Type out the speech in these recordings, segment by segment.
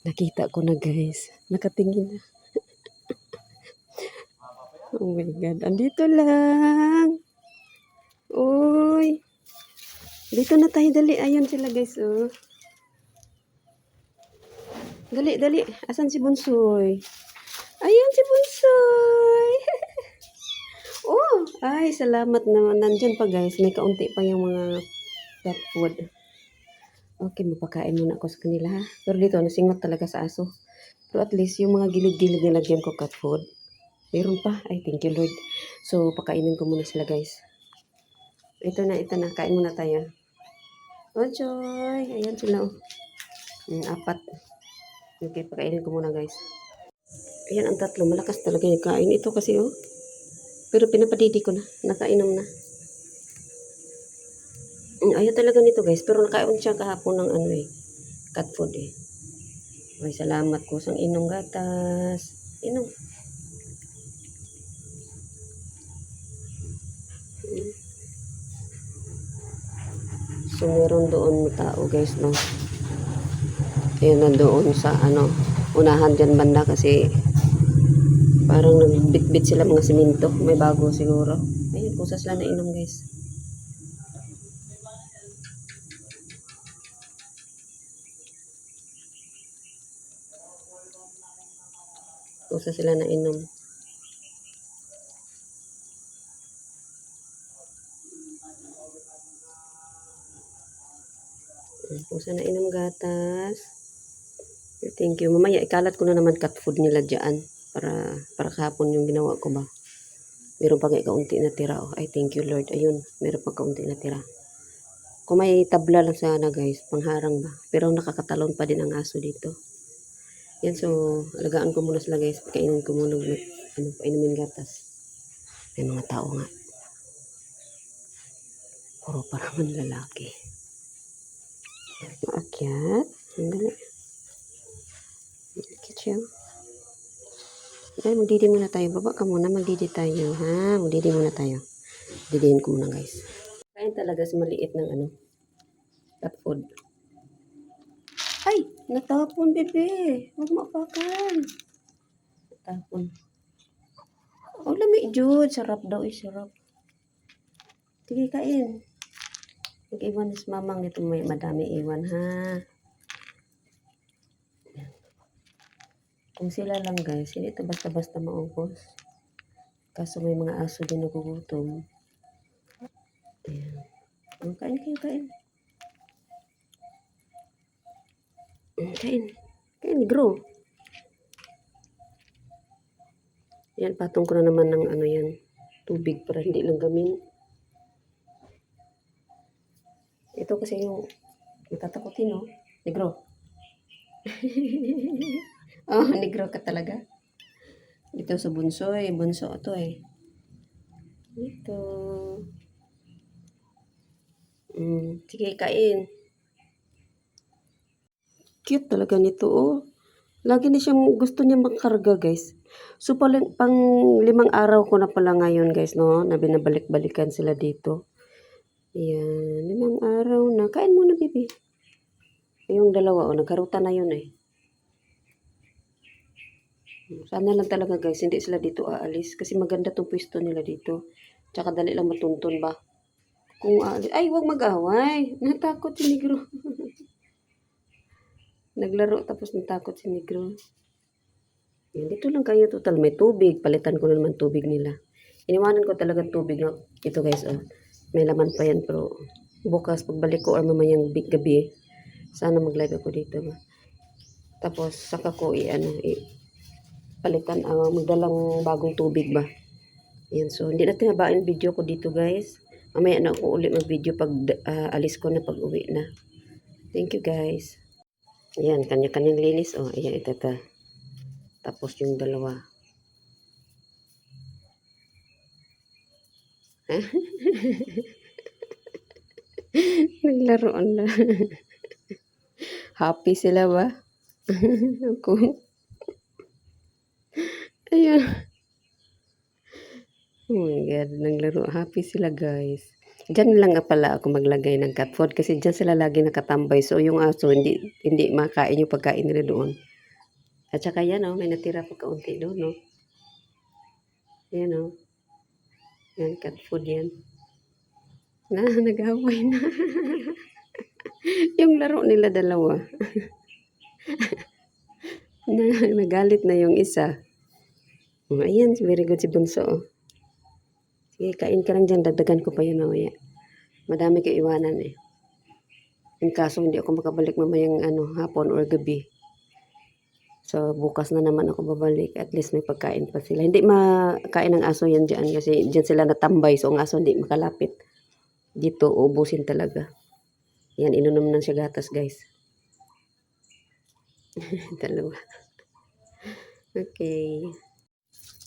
Nakita ko na guys. Nakatingin na. oh my God. Andito lang. Uy. Dito na tayo dali. Ayan sila guys. Oh. Dali, dali. Asan si Bunsoy? Ayan si Bunsoy. oh, ay, salamat naman. Nandyan pa guys. May kaunti pa yung mga cat food. Okay, mapakain muna ako sa kanila ha. Pero dito, nasingot talaga sa aso. Pero at least, yung mga gilid-gilid nilagyan ko cat food. Meron pa. Ay, thank you Lord. So, pakainin ko muna sila guys. Ito na, ito na. Kain muna tayo. Oh, Joy. Ayan sila oh. Apat. Okay, pakainin ko muna guys. Ayan ang tatlo. Malakas talaga yung kain. Ito kasi oh. Pero pinapadidi ko na. Nakainom na. Ayaw talaga nito guys. Pero nakain siya kahapon ng ano eh. Cat food eh. Ay, salamat ko sang inom gatas. Inom. So, meron doon tao guys, no? Ayan na doon sa ano, unahan dyan banda kasi parang nagbitbit sila mga siminto. May bago siguro. Ayun, kusa sila na inom guys. Kusa sila na inom. Kusa na inom gatas. Thank you. Mamaya ikalat ko na naman cat food nila dyan. Para, para kahapon yung ginawa ko ba. Meron pa nga kaunti na tira. Oh. Ay, thank you Lord. Ayun, meron pa kaunti na tira. Kung may tabla lang sana guys, pangharang ba. Pero nakakatalon pa din ang aso dito. Yan, so, alagaan ko muna sila guys. Kainin ko muna, ano, painumin gatas. May mga tao nga. Puro pa naman lalaki. Maakyat. Ang dali. Maakyat siya. Dahil magdidi muna tayo. Baba ka muna. Magdidi tayo. Ha? Magdidi muna tayo. Didihin ko muna guys. Kain talaga sa maliit ng ano. Cat food. Ay! Natapon, bebe. Huwag mapakan. Natapon. Oh, lami, Jude. Sarap daw eh. Sarap. Sige, kain. Mag-iwan si mamang nito may madami iwan, ha? Kung sila lang guys, hindi ito basta-basta maubos. Kaso may mga aso din nagugutom. Ayan. Oh, kain kayo, kain. Mm, Kain. Kain, grow. Yan, patong ko na naman ng ano yan. Tubig para hindi lang gamin. Ito kasi yung matatakotin, no? Negro. oh, negro ka talaga. Ito sa bunso eh. Bunso to eh. Ito. Mm, sige, kain. Cute talaga nito, oh. Lagi na siyang gusto niya magkarga, guys. So, pala, pang limang araw ko na pala ngayon, guys, no? Na binabalik-balikan sila dito. Ayan, limang araw na. Kain muna, baby. Yung dalawa, oh, nagkarutan na yun, eh. Sana lang talaga, guys, hindi sila dito aalis. Kasi maganda tong pwesto nila dito. Tsaka dali lang matuntun ba. Kung aalis, ay, huwag mag-away. Natakot si Negro. Naglaro tapos natakot si Negro. Yan, dito lang kayo total. May tubig. Palitan ko na naman tubig nila. Iniwanan ko talaga tubig. No? Ito guys, oh. May laman pa yan. Pero bukas pagbalik ko or mamayang bi- gabi, sana mag-live ako dito. Ba? Tapos saka ko i ano, i palitan, ah, magdalang bagong tubig ba. Yan, so hindi natin habain video ko dito guys. Mamaya na ako ulit mag-video pag ah, alis ko na pag uwi na. Thank you guys. Ayan, kanya-kanyang linis. Oh, ayan, ito, ito. Tapos yung dalawa. Naglaroan na. Happy sila ba? Ako. Ayan. Oh my God, naglaro. Happy sila guys. Diyan lang pala ako maglagay ng cat food kasi diyan sila lagi nakatambay. So yung aso hindi hindi makain yung pagkain nila doon. At saka yan, oh, may natira pa kaunti doon, no? Yan, oh. Yan, cat food yan. Na, nag-away na. yung laro nila dalawa. na, nagalit na yung isa. Oh, ayan, very good si Bunso, oh. Sige, kain ka lang dyan. Dagdagan ko pa yan mamaya. Madami ko iwanan eh. In kaso hindi ako makabalik mamayang ano, hapon or gabi. So, bukas na naman ako babalik. At least may pagkain pa sila. Hindi makain ng aso yan dyan kasi dyan sila natambay. So, ang aso hindi makalapit. Dito, ubusin talaga. Yan, inunom na siya gatas, guys. Dalawa. Okay.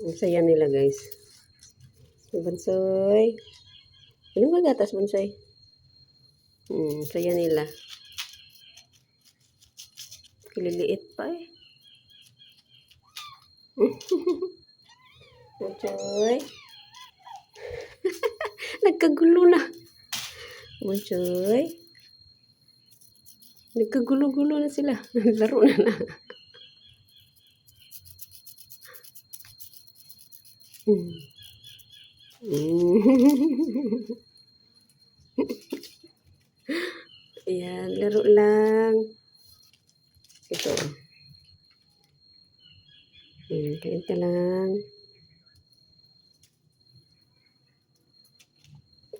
Ang saya nila, guys. Bunsoy. Ano ba gatas, Bunsoy? Hmm, saya nila. Kililiit pa eh. Bunsoy. Nagkagulo na. Bunsoy. Nagkagulo-gulo na sila. Laro na na. Hmm. Ayan, laro lang. Ito. Hmm, kain ka lang.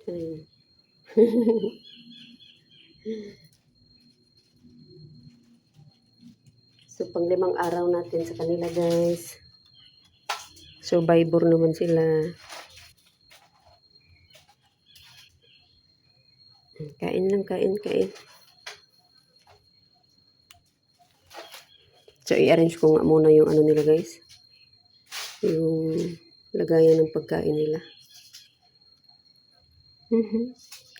Ayan. so, pang limang araw natin sa kanila, guys. Survivor naman sila. Kain, kain. So, i-arrange ko nga muna yung ano nila, guys. Yung lagayan ng pagkain nila. Mhm.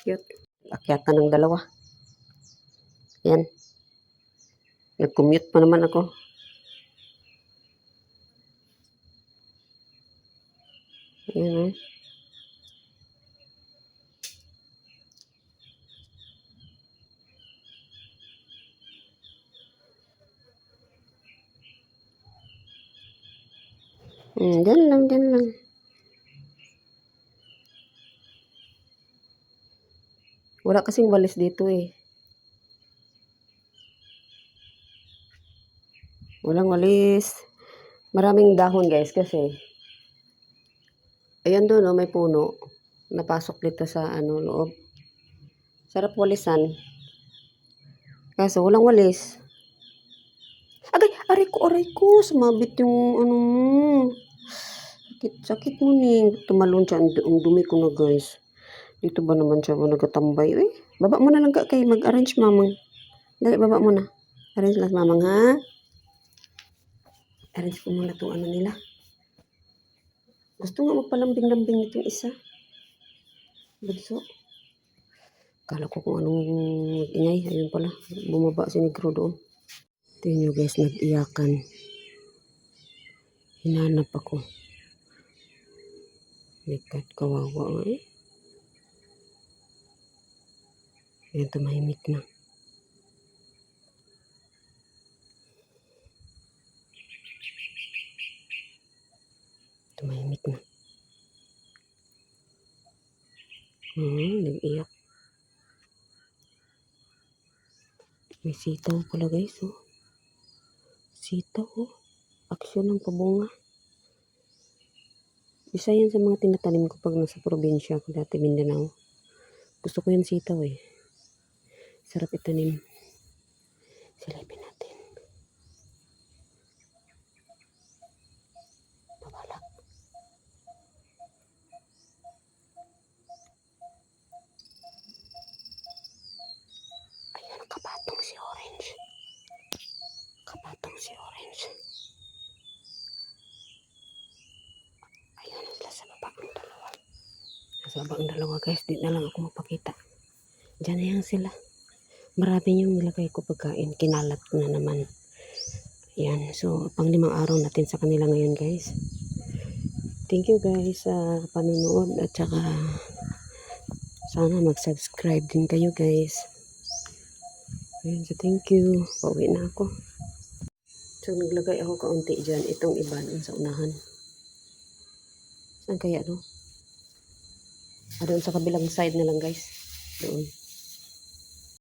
Cute. Akyatan ng dalawa. Yan. Nag-commute pa naman ako. Yan oh. Hmm, dyan lang, dyan lang. Wala kasing walis dito eh. Walang walis. Maraming dahon guys kasi. Ayan doon oh, may puno. Napasok dito sa ano loob. Sarap walisan. Kaso walang walis. Agay, aray ko, aray ko. Sumabit yung ano mo. Sakit, sakit mo ning. Tumalon siya. Ang dumi ko na guys. Dito ba naman siya nagatambay? Uy, baba mo na lang ka kay mag-arrange mamang. Dali, baba mo na. Arrange lang mamang ha. Arrange ko muna itong ano nila. Gusto nga magpalambing-lambing itong isa. Bunso. Kala ko kung anong ingay. Ayun pala. Bumaba si Negro doon. Tingnan nyo guys, nag-iyakan. Hinanap ako. Likat, kawawa nga eh. Ayan, tumahimik na. Tumahimik na. Hmm, nag-iyak. May sitaw pala guys, oh. Sitaw, oh. Aksyon ng pabunga. Isa yan sa mga tinatanim ko pag nasa probinsya ako dati Mindanao. Gusto ko yan sitaw eh. Sarap itanim. Silipin natin. Babala. Ayan, kapatong si Orange. Kapatong si Orange. Ayan na sila sa baba ang dalawa. Nasa baba ang dalawa guys. Di na lang ako mapakita. Diyan na yan sila. Marami yung nilagay ko pagkain. Kinalat na naman. Yan. So, pang limang araw natin sa kanila ngayon guys. Thank you guys sa panonood at saka sana mag-subscribe din kayo guys. Ayan, so thank you. Pauwi na ako. So, naglagay ako kaunti dyan. Itong iba dun sa unahan. Saan kaya, no? Ah, doon sa kabilang side na lang, guys. Doon.